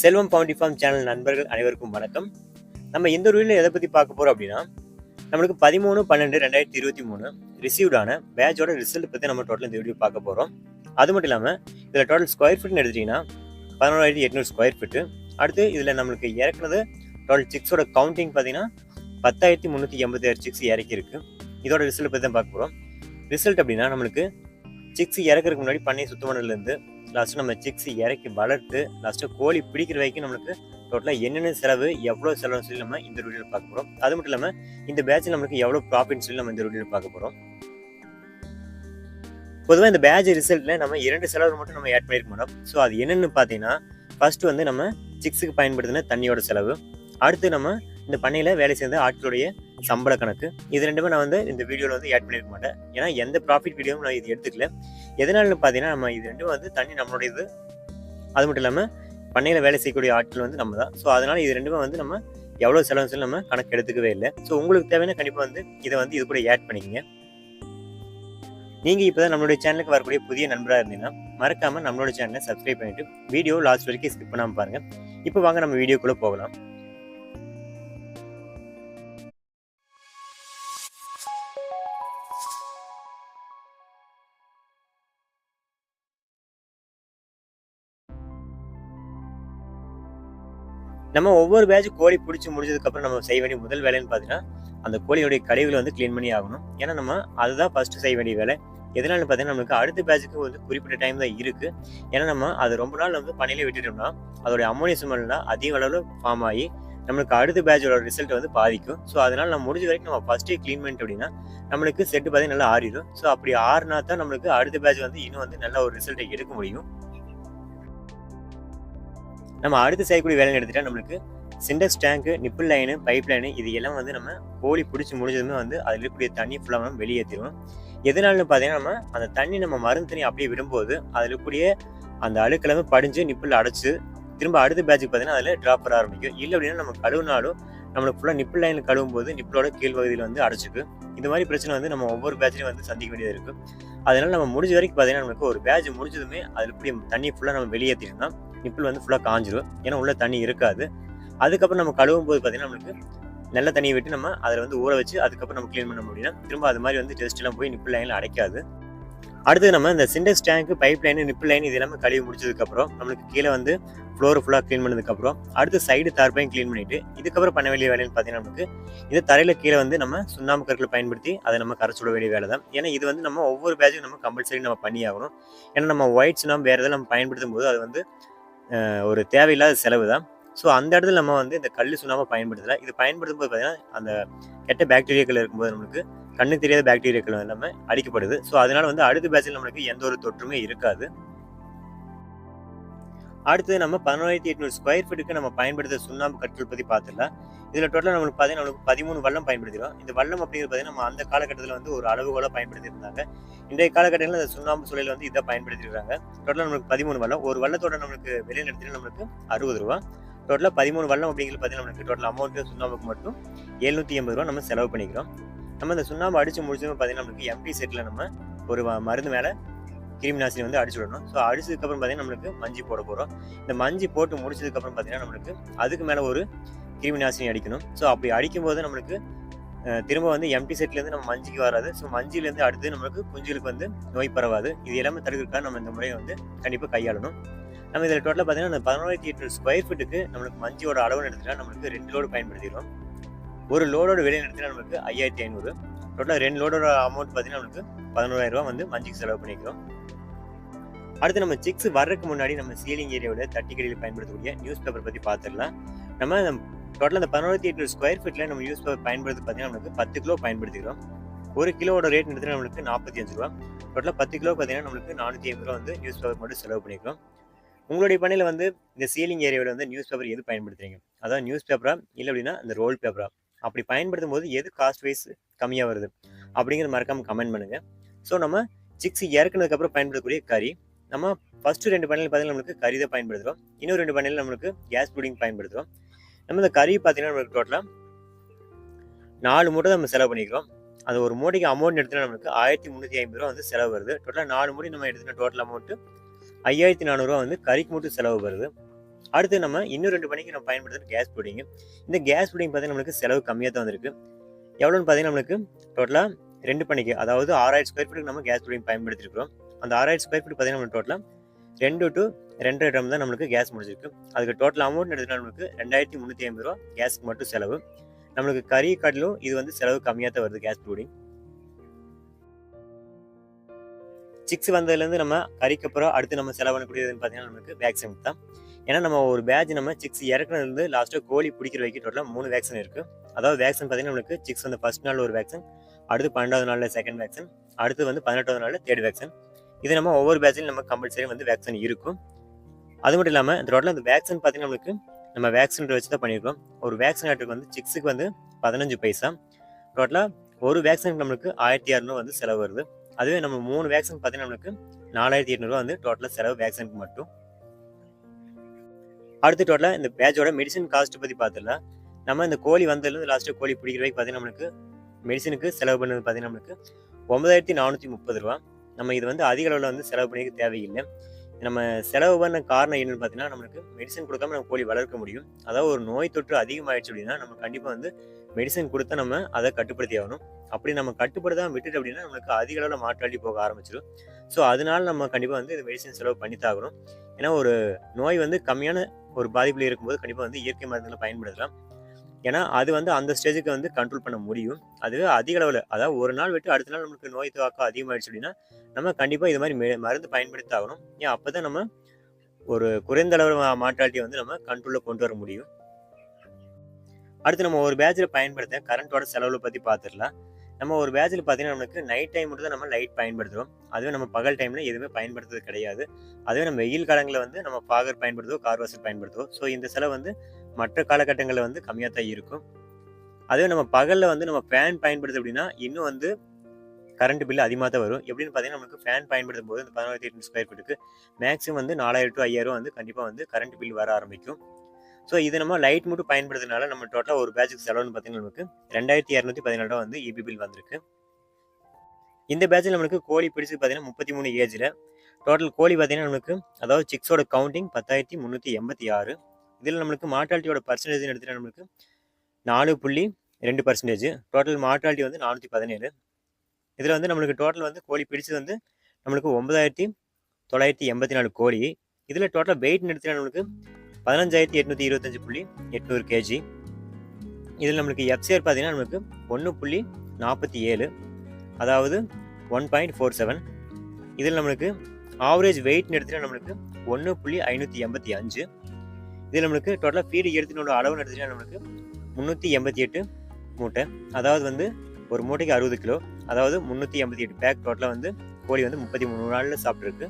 செல்வம் bounty form channel நண்பர்கள் அனைவருக்கும் வணக்கம். நம்ம இந்த வீடியோவில் எதை பற்றி பார்க்க போகிறோம் அப்படின்னா நம்மளுக்கு பதிமூணு பன்னெண்டு ரெண்டாயிரத்தி இருபத்தி மூணு ரிசீவ்டான பேட்சோட ரிசல்ட் பற்றி நம்ம டோட்டல் இந்த வீடியோ பார்க்க போகிறோம் அது மட்டும் இல்லாமல் இதில் டோட்டல் ஸ்கொயர் ஃபீட்னு எடுத்துட்டிங்கன்னா பதினோராயிரத்தி எட்நூறு ஸ்கொயர் ஃபீட்டு அடுத்து இதில் நம்மளுக்கு இறக்குனது டோட்டல் சிக்ஸோட கவுண்டிங் பார்த்தீங்கன்னா பத்தாயிரத்தி முந்நூற்றி எண்பத்தி ஆறு சிக்ஸ் இறக்கியிருக்கு. இதோட ரிசல்ட் பற்றி தான் பார்க்க போகிறோம் ரிசல்ட் அப்படின்னா நம்மளுக்கு சிக்ஸ் இறக்குறதுக்கு முன்னாடி பண்ணை சுத்தமானதுலேருந்து லாஸ்ட்டு நம்ம சிக்ஸ் இறக்கி வளர்த்து லாஸ்ட்டு கோழி பிடிக்கிற வரைக்கும் நம்மளுக்கு டோட்டலாக என்னென்ன செலவு எவ்வளோ செலவுன்னு சொல்லி நம்ம இந்த வீடியோவில் பார்க்க போகிறோம் அது மட்டும் இல்லாமல் இந்த பேட்சில் நம்மளுக்கு எவ்வளோ ப்ராஃபிட்னு சொல்லி நம்ம இந்த வீடியோவில் பார்க்க போகிறோம் பொதுவாக இந்த பேட்ச் ரிசல்ட்டில் நம்ம இரண்டு செலவு மட்டும் நம்ம ஆட் பண்ணியிருக்க மாட்டோம். ஸோ அது என்னென்னு பார்த்தீங்கன்னா ஃபர்ஸ்ட் வந்து நம்ம சிக்ஸுக்கு பயன்படுத்தின தண்ணியோட செலவு. அடுத்து நம்ம இந்த பண்ணையில் வேலை செய்த ஆட்களுடைய சம்பள கணக்கு. இது ரெண்டுமே நான் வந்து இந்த வீடியோவில் வந்து ஆட் பண்ணியிருக்க மாட்டேன். ஏன்னா எந்த ப்ராஃபிட் வீடியோவும் நான் இது எடுத்துக்கல. எதனால பார்த்தீங்கன்னா நம்ம இது ரெண்டும் வந்து தண்ணி நம்மளுடைய இது அது மட்டும் இல்லாமல் பண்ணையில் வேலை செய்யக்கூடிய ஆட்கள் வந்து நம்ம தான். ஸோ அதனால் இது ரெண்டுமே வந்து நம்ம எவ்வளோ செலவு சொல்லி நம்ம கணக்கு எடுத்துக்கவே இல்லை. ஸோ உங்களுக்கு தேவையான கண்டிப்பாக வந்து இதை வந்து இது கூட ஆட் பண்ணிக்கங்க. நீங்கள் இப்போ தான் நம்மளுடைய சேனலுக்கு வரக்கூடிய புதிய நண்பராக இருந்தீங்கன்னா மறக்காமல் நம்மளோட சேனலை சப்ஸ்கிரைப் பண்ணிட்டு வீடியோ லாஸ்ட் வரைக்கும் ஸ்கிப் பண்ணாமல் பாருங்கள் இப்போ வாங்க நம்ம வீடியோக்குள்ளே போகலாம். நம்ம ஒவ்வொரு பேட்ச் கோழி பிடிச்சி முடிஞ்சதுக்கப்புறம் நம்ம செய்ய வேண்டிய முதல் வேலைன்னு பார்த்தீங்கன்னா அந்த கோழியுடைய கழிவுகளை வந்து க்ளீன் பண்ணி ஆகணும். ஏன்னா நம்ம அதுதான் ஃபர்ஸ்ட் செய்ய வேண்டிய வேலை. எதனால பார்த்தீங்கன்னா நம்மளுக்கு அடுத்த பேட்சுக்கு வந்து குறிப்பிட்ட டைம் தான் இருக்குது ஏன்னா நம்ம அது ரொம்ப நாள் வந்து பணியில விட்டுட்டோம்னா அதோடைய அமோனிய சுமல்லாம் அதிக அளவில் ஃபார்ம் ஆகி நம்மளுக்கு அடுத்த பேட்சோட ரிசல்ட் வந்து பாதிக்கும். ஸோ அதனால நம்ம முடிஞ்ச வரைக்கும் நம்ம ஃபஸ்ட்டே க்ளீன் பண்ணிட்டு அப்படின்னா நம்மளுக்கு செட்டு பார்த்தீங்கன்னா நல்லா ஆறிடும். ஸோ அப்படி ஆறுனா தான் நம்மளுக்கு அடுத்த பேட்ச் வந்து இன்னும் வந்து நல்ல ஒரு ரிசல்ட்டை எடுக்க முடியும். நம்ம அடுத்து செய்யக்கூடிய வேலைன்னு எடுத்துகிட்டா நம்மளுக்கு Sintex tank nipple line pipe line இது எல்லாம் வந்து நம்ம கோழி பிடிச்சி முடிஞ்சதுமே வந்து அதில் இருக்கக்கூடிய தண்ணி ஃபுல்லாக நம்ம வெளியேற்றிடுவோம் எதனாலன்னு பார்த்தீங்கன்னா நம்ம அந்த தண்ணி நம்ம மருந்து தண்ணி அப்படியே விடும்போது அதில் இருக்கக்கூடிய அந்த அழுக்கெல்லாமே படிஞ்சு நிப்பிள் அடைச்சு திரும்ப அடுத்த பேட்சுக்கு பார்த்தீங்கன்னா அதில் ட்ராப் பண்ண ஆரம்பிக்கும். இல்லை அப்படின்னா நம்ம கழுவுனாலும் நம்மளுக்கு ஃபுல்லாக நிப்பிள் லைனில் கழுவும் போது நிப்பிளோட கீழ் பகுதியில் வந்து அடைச்சிக்கு இந்த மாதிரி பிரச்சனை வந்து நம்ம ஒவ்வொரு பேட்ச்லையும் வந்து சந்திக்க வேண்டியது இருக்குது அதனால் நம்ம முடிஞ்ச வரைக்கும் பார்த்தீங்கன்னா நம்மளுக்கு ஒரு பேட்ச் முடிஞ்சதுமே அதில் இப்படி தண்ணி ஃபுல்லாக நம்ம வெளியேற்றிடணும் நிப்பிள் வந்து ஃபுல்லாக காஞ்சிடும் ஏன்னா உள்ளே தண்ணி இருக்காது. அதுக்கப்புறம் நம்ம கழுவும் போது பார்த்தீங்கன்னா நம்மளுக்கு நல்ல தண்ணியை விட்டு நம்ம அதில் வந்து ஊற வச்சு அதுக்கப்புறம் நம்ம க்ளீன் பண்ண முடியும். திரும்ப அது மாதிரி வந்து டெஸ்ட்லாம் போய் நிப்பிள் லைனில் அடைக்காது. அடுத்து நம்ம இந்த Sintex tank pipe line nipple line இது எல்லாமே கழுவி முடிச்சதுக்கப்புறம் நம்மளுக்கு கீழே வந்து ஃப்ளோர் ஃபுல்லாக க்ளீன் பண்ணதுக்கப்புறம் அடுத்து சைடு தார்ப்பையும் க்ளீன் பண்ணிவிட்டு இதுக்கப்புறம் பண்ண வேண்டிய வேலைன்னு பார்த்தீங்கன்னா நமக்கு இந்த தரையில் கீழே வந்து நம்ம சுண்ணாம்பு கற்களை பயன்படுத்தி அதை நம்ம கரைச்சி விட வேண்டிய வேலை தான் ஏன்னா இது வந்து நம்ம ஒவ்வொரு பேஜும் நம்ம கம்பல்சரி நம்ம பண்ணி ஆகணும் ஏன்னா நம்ம ஒயிட் சுண்ணாம்பு வேறு எதாவது நம்ம பயன்படுத்தும் போது அது வந்து ஒரு தேவையில்லாத செலவு தான் ஸோ அந்த இடத்துல நம்ம வந்து இந்த கல் சுண்ணாம்பை பயன்படுத்தலை. இது பயன்படுத்தும் போது பார்த்தீங்கன்னா அந்த கெட்ட பாக்டீரியாக்கள் இருக்கும்போது நம்மளுக்கு கண்ணு தெரியாத பாக்டீரியாக்கள் எல்லாமே அடிக்கப்படுது. ஸோ அதனால வந்து அடுத்த பேட்சில் நம்மளுக்கு எந்த ஒரு தொற்றுமே இருக்காது. அடுத்தது நம்ம பதினோராயிரத்தி எட்நூறு ஸ்கொயர் ஃபீட்டுக்கு நம்ம பயன்படுத்த சுண்ணாம்பு கற்கள் பற்றி பார்த்துடலாம். இதில் டோட்டலாக நம்மளுக்கு பார்த்தீங்கன்னா நம்மளுக்கு பதிமூணு வல்லம் பயன்படுத்திடும் இந்த வல்லம் அப்படிங்கிறது பார்த்தீங்கன்னா நம்ம அந்த காலகட்டத்தில் வந்து ஒரு அளவுகோலாக பயன்படுத்தியிருந்தாங்க. இன்றைய காலகட்டத்தில் அந்த சுண்ணாம்பு சூழலில் வந்து இதை பயன்படுத்திருக்காங்க டோட்டலாக நம்மளுக்கு பதிமூணு வல்லம் ஒரு வல்லத்தோட நம்மளுக்கு வெளியில் எடுத்துகிட்டு நம்மளுக்கு அறுபது ரூபா. டோட்டலாக பதிமூணு வல்லம் அப்படிங்கிறது பார்த்தீங்கன்னா நம்மளுக்கு டோட்டல் அமௌண்ட்டு சுண்ணாம்புக்கு மட்டும் எழுநூற்றி எண்பது ரூபா நம்ம செலவு பண்ணிக்கிறோம். நம்ம இந்த சுண்ணாம்பு அடித்து முடிச்சதுமே பார்த்தீங்கன்னா நம்மளுக்கு எம்டி செட்டில் நம்ம ஒரு மருந்து மேலே கிருமி நாசினி வந்து அடிச்சு விடணும். ஸோ அடிச்சதுக்கப்புறம் பார்த்தீங்கன்னா நம்மளுக்கு மஞ்சி போட போகிறோம் இந்த மஞ்சி போட்டு முடிச்சதுக்கப்புறம் பார்த்தீங்கன்னா நம்மளுக்கு அதுக்கு மேலே ஒரு கிருமி நாசினி அடிக்கணும். ஸோ அப்படி அடிக்கும்போது நம்மளுக்கு திரும்ப வந்து எம்டி செட்லேருந்து நம்ம மஞ்சிக்கு வராது. ஸோ மஞ்சிலேருந்து அடுத்து நம்மளுக்கு குஞ்சுகளுக்கு வந்து நோய் பரவாது. இது எல்லாமே தடுக்கிறதுக்காக நம்ம இந்த முறையை வந்து கண்டிப்பாக கையாளணும். நம்ம இதில் டோட்டலாக பார்த்தீங்கன்னா பதினோராயிரத்தி எட்டு ஸ்கொயர் ஃபீட்டுக்கு நம்மளுக்கு மஞ்சியோட அளவு எடுத்துட்டா நம்மளுக்கு ரெண்டு லோடு பயன்படுத்திடும் ஒரு லோடோட விலை எடுத்துட்டா நம்மளுக்கு ஐயாயிரத்தி ஐநூறு. டோட்டலாக ரெண்டு லோடோட அமௌண்ட் பார்த்தீங்கன்னா நம்மளுக்கு பதினோராயிரம் ரூபா வந்து மஞ்சிக்கு செலவு பண்ணிக்கிறோம். அடுத்து நம்ம சிக்ஸ் வர்றதுக்கு முன்னாடி நம்ம சீலிங் ஏரியாவில் தட்டிக்கடியில் பயன்படுத்தக்கூடிய நியூஸ் பேப்பர் பற்றி பார்த்துடலாம். நம்ம டோட்டலாக அந்த பதினோராயிரத்தி எட்டு ஸ்கொயர் ஃபீட்டில் நம்ம நியூஸ் பேப்பர் பயன்படுத்தி பார்த்தீங்கன்னா நம்மளுக்கு பத்து கிலோ பயன்படுத்திக்கிறோம். ஒரு கிலோவோட ரேட் எடுத்து நம்மளுக்கு நாற்பத்தி அஞ்சு ரூபா. டோட்டலாக பத்து கிலோ பார்த்தீங்கன்னா நம்மளுக்கு நானூற்றி ஐம்பது ரூபா வந்து நியூஸ் பேப்பர் மட்டும் செலவு பண்ணிக்கிறோம். உங்களுடைய பணியில் வந்து இந்த சீலிங் ஏரியாவில் வந்து நியூஸ் பேப்பர் எது பயன்படுத்துறீங்க? அதாவது நியூஸ் பேப்பரா இல்லை அப்படின்னா இந்த ரோல் பேப்பரா அப்படி பயன்படுத்தும் போது எது காஸ்ட் வைஸ் கம்மியாக வருது அப்படிங்கிறது மறக்காமல் கமெண்ட் பண்ணுங்கள் ஸோ நம்ம சிக்ஸ் இறக்குனதுக்கப்புறம் பயன்படுத்தக்கூடிய கறி நம்ம ஃபர்ஸ்ட் ரெண்டு பண்ணையில் பார்த்தீங்கன்னா நம்மளுக்கு கறி தான் பயன்படுத்துகிறோம் இன்னும் ரெண்டு பண்ணையில் நம்மளுக்கு கேஸ் புடிங் பயன்படுத்துகிறோம் நம்ம இந்த கறி பார்த்தீங்கன்னா நம்மளுக்கு டோட்டலாக நாலு மூட்டை நம்ம செலவு பண்ணிக்கிறோம். அது ஒரு மூட்டைக்கு அமௌண்ட் எடுத்துனா நம்மளுக்கு ஆயிரத்தி முந்நூற்றி ஐம்பது ரூபா வந்து செலவு வருது. டோட்டலாக நாலு மூட்டை நம்ம எடுத்துன டோட்டல் அமௌண்ட்டு ஐயாயிரத்தி நானூறுரூவா வந்து கறிக்கு மட்டும் செலவு வருது. அடுத்து நம்ம இன்னும் ரெண்டு பணிக்கு நம்ம பயன்படுத்துகிற கேஸ் புடிங் இந்த கேஸ் புடிங் பார்த்தீங்கன்னா நம்மளுக்கு செலவு கம்மியாக தான் வந்திருக்கு. எவ்வளோன்னு பார்த்தீங்கன்னா நம்மளுக்கு டோட்டலாக ரெண்டு பணிக்கு அதாவது ஆறாயிரம் ஸ்கொயர் ஃபீட்டுக்கு நம்ம கேஸ் புடிங் பயன்படுத்திருக்கிறோம். அந்த ஆறாயிரம் ஸ்கொயர் ஃபீட் பார்த்தீங்கன்னா நம்ம டோட்டலாக ரெண்டு டு ரெண்டரை ட்ரம் தான் நம்மளுக்கு கேஸ் முடிஞ்சிருக்கு. அதுக்கு டோட்டல் அமௌண்ட் எடுத்துனா நம்மளுக்கு ரெண்டாயிரத்தி முந்நூற்றி ஐம்பது ரூபா கேஸ்க்கு மட்டும் செலவு. நம்மளுக்கு கறி காட்டிலும் இது வந்து செலவு கம்மியாக தான் வருது கேஸ் புடிங் சிக்ஸ் வந்ததுலேருந்து நம்ம கறிக்கு அப்புறம் அடுத்து நம்ம செலவு பண்ணக்கூடியதுன்னு பார்த்தீங்கன்னா நம்மளுக்கு வேக்சின் தான். ஏன்னா நம்ம ஒரு பேட்ச் நம்ம சிக்ஸ் இறக்குனதுலேருந்து லாஸ்ட்டாக கோழி பிடிக்கிற வரைக்கும் டோட்டலாக மூணு வேக்சின் இருக்குது அதாவது வேக்சின் பார்த்தீங்கன்னா நம்மளுக்கு சிக்ஸ் வந்து ஃபஸ்ட் நாள் ஒரு வேக்சின் அடுத்து பன்னெண்டாவது நாளில் செகண்ட் வேக்சின் அடுத்து வந்து பதினெட்டாவது நாளில் தேர்ட் வேக்சின் இது நம்ம ஒவ்வொரு பேட்சிலும் நம்ம கம்பல்சரி வந்து வேக்சின் இருக்கும். அது மட்டும் இல்லாமல் இந்த டோட்டலாக இந்த வேக்சின் பார்த்தீங்கன்னா நம்மளுக்கு நம்ம வேக்சின் வச்சு தான் பண்ணியிருக்கோம். ஒரு வேக்சின் ஆட்டுக்கு வந்து சிக்ஸுக்கு வந்து பதினஞ்சு பைசா. டோட்டலாக ஒரு வேக்சினுக்கு நம்மளுக்கு ஆயிரத்தி இரநூறுவா வந்து செலவு வருது. அதுவே நம்ம மூணு வேக்சின் பார்த்தீங்கன்னா நம்மளுக்கு நாலாயிரத்தி எட்நூறுவா வந்து டோட்டலாக செலவு வேக்சினுக்கு மட்டும். அடுத்து டோட்டலாக இந்த பேட்சோட மெடிசன் காஸ்ட் பற்றி பார்த்துடலாம் நம்ம இந்த கோழி வந்ததுலேருந்து லாஸ்ட்டு கோழி பிடிக்கிற வரைக்கும் பார்த்தீங்கன்னா நம்மளுக்கு மெடிசனுக்கு செலவு பண்ணது பார்த்தீங்கன்னா நம்மளுக்கு ஒன்பதாயிரத்தி நானூற்றி முப்பது ரூபா. நம்ம இது வந்து அதிக அளவில் வந்து செலவு பண்ணிக்க தேவையில்லை. நம்ம செலவு பண்ண காரணம் என்னன்னு பார்த்தீங்கன்னா நம்மளுக்கு மெடிசன் கொடுக்காம நம்ம கோழி வளர்க்க முடியும். அதாவது ஒரு நோய் தொற்று அதிகமாகிடுச்சு அப்படின்னா நம்ம கண்டிப்பாக வந்து மெடிசன் கொடுத்தா நம்ம அதை கட்டுப்படுத்தி ஆகணும். அப்படி நம்ம கட்டுப்படுத்தாம விட்டுட்டு அப்படின்னா நம்மளுக்கு அதிக அளவில் மாற்றாடி போக ஆரம்பிச்சிடும் ஸோ அதனால நம்ம கண்டிப்பாக வந்து இது மெடிசன் செலவு பண்ணி தாகணும் ஏன்னா ஒரு நோய் வந்து கம்மியான ஒரு பாதிப்பில் இருக்கும்போது கண்டிப்பாக வந்து இயற்கை மருந்துகளை பயன்படுத்தலாம். ஏன்னா அது வந்து அந்த ஸ்டேஜுக்கு வந்து கண்ட்ரோல் பண்ண முடியும். அதுவே அதிக அளவில் அதாவது ஒரு நாள் விட்டு அடுத்த நாள் நம்மளுக்கு நோய் தாக்கம் அதிகமாகிடுச்சு அப்படின்னா நம்ம கண்டிப்பாக இது மாதிரி மருந்து பயன்படுத்தி ஆகணும் ஏன் அப்போ தான் நம்ம ஒரு குறைந்த அளவு மாற்றாட்டியை வந்து நம்ம கண்ட்ரோலில் கொண்டு வர முடியும். அடுத்து நம்ம ஒரு பேட்சில் பயன்படுத்த கரண்ட்டோட செலவில் பற்றி பார்த்துடலாம். நம்ம ஒரு பேட்சில் பார்த்தீங்கன்னா நமக்கு நைட் டைம் மட்டும் தான் நம்ம லைட் பயன்படுத்துகிறோம் அதுவே நம்ம பகல் டைமில் எதுவுமே பயன்படுத்துறது கிடையாது. அதுவே நம்ம வெயில் காலங்களில் வந்து நம்ம ஃபாகர் பயன்படுத்துவோம் கார் வாசல் பயன்படுத்துவோம் ஸோ இந்த செலவு வந்து மற்ற காலகட்டங்களில் வந்து கம்மியாக தான் இருக்கும். அதுவே நம்ம பகலில் வந்து நம்ம ஃபேன் பயன்படுத்து அப்படின்னா இன்னும் வந்து கரண்ட் பில் அதிகமாக தான் வரும். எப்படின்னு பார்த்தீங்கன்னா நமக்கு ஃபேன் பயன்படுத்தும் போது இந்த பதினாயிரத்தி எட்நூறு ஸ்கொயர் ஃபீட்டுக்கு மேக்ஸிமம் வந்து நாலாயிரம் டு ஐயாயிரம் வந்து கண்டிப்பாக வந்து கரண்ட் பில் வர ஆரம்பிக்கும். ஸோ இது நம்ம லைட் மட்டும் பயன்படுத்துறதுனால நம்ம டோட்டலாக ஒரு பேட்சுக்கு செலவுன்னு பார்த்தீங்கன்னா நமக்கு ரெண்டாயிரத்தி இரநூத்தி பதினாலு ரூபா வந்து இபி பில் வந்திருக்கு. இந்த பேட்சில் நம்மளுக்கு கோழி பிடிச்சு பார்த்தீங்கன்னா முப்பத்தி மூணு ஏஜில் டோட்டல் கோழி பார்த்தீங்கன்னா நம்மளுக்கு அதாவது சிக்ஸோட கவுண்டிங் பத்தாயிரத்தி முந்நூற்றி எண்பத்தி ஆறு. இதில் நம்மளுக்கு மாட்டாலிட்டியோட பர்சன்டேஜ் எடுத்துகிட்டா நம்மளுக்கு நாலு புள்ளி ரெண்டு பர்சன்டேஜ் டோட்டல் மார்ட்டாலிட்டி வந்து நானூற்றி பதினேழு. இதில் வந்து நம்மளுக்கு டோட்டல் வந்து கோழி பிடிச்சது வந்து நம்மளுக்கு ஒன்பதாயிரத்தி தொள்ளாயிரத்தி எண்பத்தி நாலு கோழி. இதில் டோட்டல் வெயிட்னு எடுத்துகிட்டா நம்மளுக்கு பதினஞ்சாயிரத்தி எட்நூற்றி இருபத்தஞ்சு புள்ளி எட்நூறு கேஜி. இதில் நம்மளுக்கு எஃப்சிஆர் பார்த்தீங்கன்னா நம்மளுக்கு ஒன்று புள்ளி நாற்பத்தி ஏழு அதாவது ஒன் பாயிண்ட் ஃபோர் செவன். இதில் நம்மளுக்கு ஆவரேஜ் வெயிட்னு எடுத்துகிட்டா நம்மளுக்கு ஒன்று புள்ளி ஐநூற்றி எண்பத்தி அஞ்சு. இதில் நம்மளுக்கு டோட்டலாக ஃபீடு எடுத்துனோட அளவுன்னு எடுத்துகிட்டா நம்மளுக்கு முந்நூற்றி எண்பத்தி எட்டு மூட்டை அதாவது வந்து ஒரு மூட்டைக்கு அறுபது கிலோ அதாவது முந்நூற்றி எண்பத்தி எட்டு பேக் டோட்டலாக வந்து கோழி வந்து முப்பத்தி மூணு நாளில் சாப்பிட்ருக்கு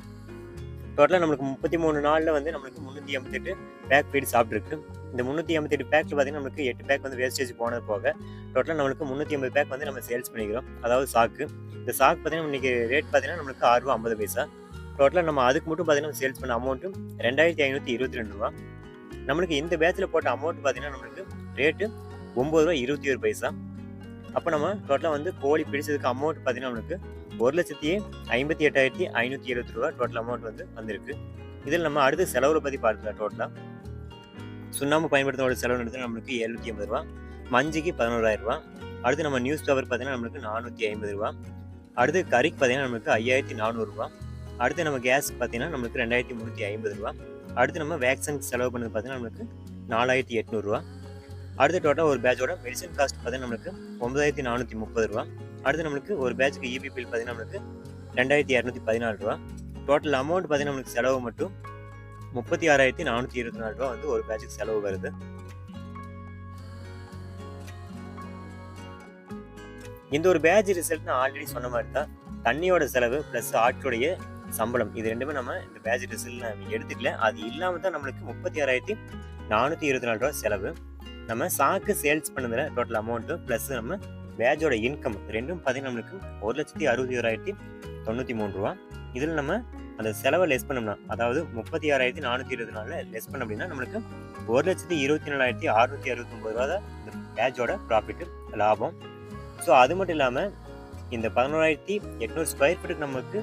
டோட்டலாக நம்மளுக்கு முப்பத்தி மூணு நாளில் வந்து நம்மளுக்கு முந்நூற்றி எண்பத்தெட்டு பேக் ஃபீடு சாப்பிட்ருக்கு இந்த முந்நூற்றி ஐம்பத்தெட்டு பேக்கில் பார்த்தீங்கன்னா நம்மளுக்கு எட்டு பேக் வந்து வேஸ்டேஜ் போனது போக டோட்டலாக நம்மளுக்கு முந்நூற்றி ஐம்பது பேக் வந்து நம்ம சேல்ஸ் பண்ணிக்கிறோம். அதாவது சாக்கு இந்த சாக்கு பார்த்தீங்கன்னா இன்னைக்கு ரேட் பார்த்தீங்கன்னா நம்மளுக்கு ஆறு ரூபா ஐம்பது பைசா. டோட்டலாக நம்ம அதுக்கு மட்டும் பார்த்தீங்கன்னா சேல்ஸ் பண்ண அமௌண்ட்டு ரெண்டாயிரத்தி ஐநூற்றி இருபத்தி ரெண்டு ரூபா. நம்மளுக்கு இந்த பேச்சில் போட்ட அமௌண்ட் பார்த்தீங்கன்னா நம்மளுக்கு ரேட்டு ஒம்பது ரூபா இருபத்தி ஒரு பைசா. அப்போ நம்ம டோட்டலாக வந்து கோழி பிடிச்சதுக்கு அமௌண்ட் பார்த்தீங்கன்னா நம்மளுக்கு ஒரு லட்சத்தி ஐம்பத்தி எட்டாயிரத்தி ஐநூற்றி எழுபத்தி ரூபா டோட்டல் அமௌண்ட் வந்து வந்திருக்கு. இதில் நம்ம அடுத்த செலவில் பற்றி பார்க்கலாம் டோட்டலாக சுண்ணாம்பு பயன்படுத்தோட செலவு எடுத்து நம்மளுக்கு எழுநூற்றி ஐம்பது ரூபா. மஞ்சுக்கு பதினோராயிரம் ரூபா. அடுத்து நம்ம நியூஸ் பேப்பர் பார்த்தீங்கன்னா நம்மளுக்கு நானூற்றி ஐம்பது ரூபா. அடுத்து கறிக்கு பார்த்தீங்கன்னா நம்மளுக்கு ஐயாயிரத்தி நானூறுரூவா அடுத்து நம்ம கேஸ் பார்த்தீங்கன்னா நம்மளுக்கு ரெண்டாயிரத்தி முந்நூற்றி ஐம்பது ரூபா. அடுத்து நம்ம வேக்சினுக்கு செலவு பண்ணது பார்த்தீங்கன்னா நம்மளுக்கு நாலாயிரத்தி எட்நூறுரூவா அடுத்து டோட்டல் ஒரு பேட்சோட மெடிசன் காஸ்ட் பார்த்தீங்கன்னா நம்மளுக்கு ஒன்பதாயிரத்தி நானூற்றி முப்பது ரூபா. அடுத்து நம்மளுக்கு ஒரு பேட்சுக்கு இபி பில் பார்த்தீங்கன்னா நம்மளுக்கு ரெண்டாயிரத்தி இரநூத்தி பதினாலு ரூபா. டோட்டல் அமௌண்ட் பார்த்தீங்கன்னா நம்மளுக்கு செலவு மட்டும் முப்பத்தி ஆறாயிரத்தி நானூற்றி இருபத்தி நாலு ரூபா வந்து ஒரு பேட்சுக்கு செலவு வருது. இந்த ஒரு பேட்ச் ரிசல்ட் நான் ஆல்ரெடி சொன்ன மாதிரி தான் தண்ணியோட செலவு ப்ளஸ் ஆட்களுடைய சம்பளம். இது ரெண்டுமே நம்ம இந்த பேட்ச் ரிசல்ட் நம்ம எடுத்துக்கல. அது இல்லாமல் தான் நம்மளுக்கு முப்பத்தி ஆறாயிரத்தி நானூற்றி இருபத்தி நாலு ரூபா செலவு. நம்ம சாக்கு சேல்ஸ் பண்ணதுல டோட்டல் அமௌண்ட்டு ப்ளஸ் நம்ம பேட்சோட இன்கம் ரெண்டும் பார்த்தீங்கன்னா நம்மளுக்கு ஒரு லட்சத்தி அறுபத்தி ஓராயிரத்தி தொண்ணூற்றி மூணு ரூபா. இதில் நம்ம அந்த செலவை லெஸ் பண்ணோம்னா அதாவது முப்பத்தி ஆறாயிரத்தி நானூற்றி இருபத்தி நாலில் லெஸ் பண்ண அப்படின்னா நம்மளுக்கு ஒரு லட்சத்தி இருபத்தி நாலாயிரத்தி அறுநூத்தி அறுபத்தொம்பது ரூபா தான் இந்த பேட்சோட ப்ராஃபிட் லாபம். ஸோ அது மட்டும் இல்லாமல் இந்த பதினோராயிரத்தி எட்நூறு ஸ்கொயர் ஃபீட்டுக்கு நமக்கு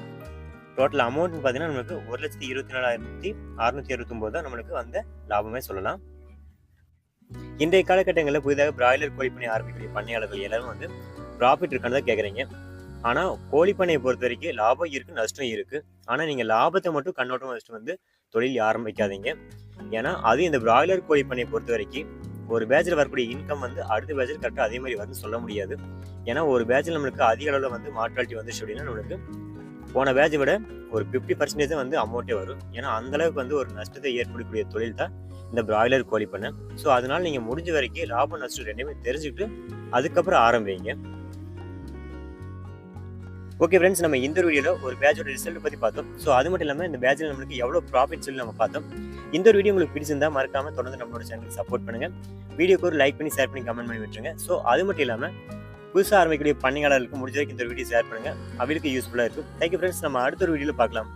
டோட்டல் அமௌண்ட்னு பார்த்தீங்கன்னா நம்மளுக்கு ஒரு லட்சத்தி இருபத்தி நாலாயிரத்தி அறுநூத்தி அறுபத்தொம்போது தான் நம்மளுக்கு வந்த லாபமே சொல்லலாம். இன்றைய காலகட்டங்களில் புதிதாக பிராய்லர் கோழி பண்ணி ஆரம்பிக்கக்கூடிய பண்ணையாளர்கள் எல்லாரும் வந்து ப்ராஃபிட் இருக்கான்னு தான் கேட்குறீங்க ஆனால் கோழிப்பண்ணையை பொறுத்த வரைக்கும் லாபம் இருக்குது நஷ்டம் இருக்குது ஆனால் நீங்கள் லாபத்தை மட்டும் கண்ணோட்டம் வச்சுட்டு வந்து தொழில் ஆரம்பிக்காதீங்க. ஏன்னா அது இந்த பிராய்லர் கோழிப்பண்ணையை பொறுத்த வரைக்கும் ஒரு பேட்சில் வரக்கூடிய இன்கம் வந்து அடுத்த பேட்சில் கரெக்டாக அதே மாதிரி வந்து சொல்ல முடியாது. ஏன்னா ஒரு பேட்சில் நம்மளுக்கு அதிக அளவில் வந்து மார்டாலிட்டி வந்துச்சு அப்படின்னா நம்மளுக்கு போன பேட்சை விட ஒரு ஃபிஃப்டி பர்சன்டேஜ் வந்து அமௌண்ட்டே வரும். ஏன்னா அந்த அளவுக்கு வந்து ஒரு நஷ்டத்தை ஏற்படக்கூடிய தொழில் தான் இந்த பிராய்லர் கோழி பண்ணை. ஸோ அதனால் நீங்கள் முடிஞ்ச வரைக்கும் லாபம் நஷ்டம் ரெண்டுமே தெரிஞ்சுக்கிட்டு அதுக்கப்புறம் ஆரம்பிங்க. ஓகே ஃப்ரெண்ட்ஸ் நம்ம இந்த வீடியோவில் ஒரு பேட்சோட ரிசல்ட் பற்றி பார்த்தோம். ஸோ அது மட்டும் இல்லாமல் இந்த பேட்சில் நம்மளுக்கு எவ்வளோ ப்ராஃபிட் சொல்லி நம்ம பார்த்தோம். இந்த ஒரு வீடியோ உங்களுக்கு பிடிச்சிருந்தா மறக்காமல் தொடர்ந்து நம்மளோட சேனலுக்கு சப்போர்ட் பண்ணுங்கள் வீடியோக்கு ஒரு லைக் பண்ணி ஷேர் பண்ணி கமெண்ட் பண்ணி விட்டுருங்க. ஸோ அது மட்டும் இல்லாமல் புதுசாக ஆரம்பிக்கக்கூடிய பணியாளர்களுக்கு முடிஞ்ச வரைக்கும் இந்த வீடியோ ஷேர் பண்ணுங்க. அவங்களுக்கு யூஸ்ஃபுல்லாக இருக்கும். தேங்க்யூ ஃப்ரெண்ட்ஸ் நம்ம அடுத்த ஒரு வீடியோவில் பார்க்கலாம்.